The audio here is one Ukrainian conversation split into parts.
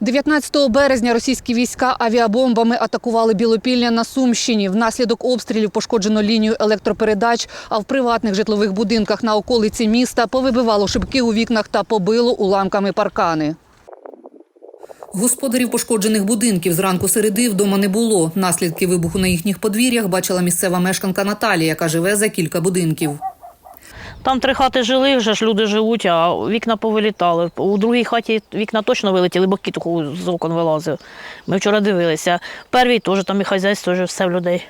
19 березня російські війська авіабомбами атакували Білопілля на Сумщині. Внаслідок обстрілів пошкоджено лінію електропередач, а в приватних житлових будинках на околиці міста повибивало шибки у вікнах та побило уламками паркани. Господарів пошкоджених будинків зранку середи вдома не було. Наслідки вибуху на їхніх подвір'ях бачила місцева мешканка Наталія, яка живе за кілька будинків. Там три хати жили, вже ж люди живуть, а вікна повилітали. У другій хаті вікна точно вилетіли, бо кіт з окон вилазив. Ми вчора дивилися. В первій теж там і хазяйство, теж все в людей.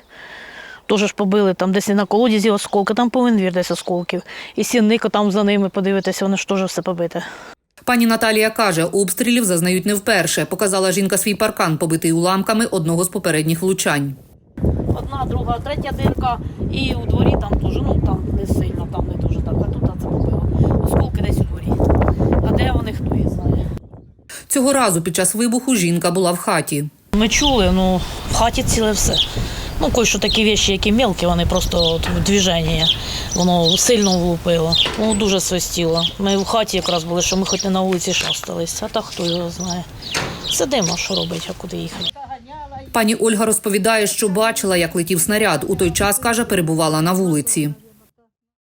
Теж побили, там десь і на колодязі осколки, там повинен двір десь осколків. І сінник там за ними подивитися, вони ж теж все побите. Пані Наталія каже, обстрілів зазнають не вперше. Показала жінка свій паркан, побитий уламками одного з попередніх влучань. Одна, друга, третя дирка, і у дворі там теж, ну там не сильно, там не дуже так, а тут це побило. Осколки десь у дворі. А де вони, хто їх знає. Цього разу під час вибуху жінка була в хаті. Ми чули, ну в хаті ціле все. Ну, кое що такі речі, які мелкі, вони просто от, в движенні. Воно сильно влупило. Воно дуже свистіло. Ми в хаті якраз були, що ми хоч не на вулиці шастались, а так хто його знає. Сидимо, що робити, а куди їхати. Пані Ольга розповідає, що бачила, як летів снаряд. У той час, каже, перебувала на вулиці.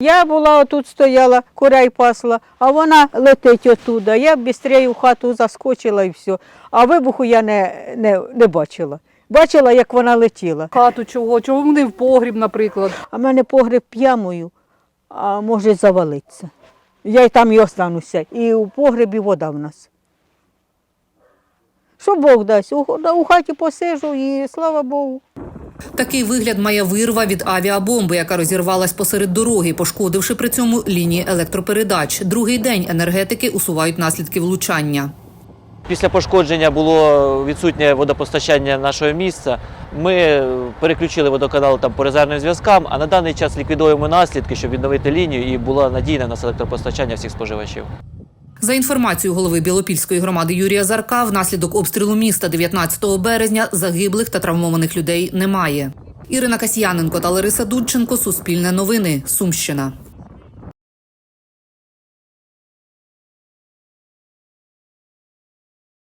Я була отут стояла, курей пасла, а вона летить отуда. Я швидше в хату заскочила і все. А вибуху я не, не, не бачила. Бачила, як вона летіла. Хату чого? Чому не в погріб, наприклад? А в мене погреб п'ямою, а може завалиться. Я й там і остануся. І у погребі вода в нас. Що Бог дасть? У, у хаті посижу і слава Богу. Такий вигляд має вирва від авіабомби, яка розірвалась посеред дороги, пошкодивши при цьому лінії електропередач. Другий день енергетики усувають наслідки влучання. Після пошкодження було відсутнє водопостачання нашого місця. Ми переключили водоканал там по резервним зв'язкам, а на даний час ліквідуємо наслідки, щоб відновити лінію і було надійне у нас електропостачання всіх споживачів. За інформацією голови Білопільської громади Юрія Зарка, внаслідок обстрілу міста 19 березня загиблих та травмованих людей немає. Ірина Касьяненко та Лариса Дудченко. Суспільне новини. Сумщина.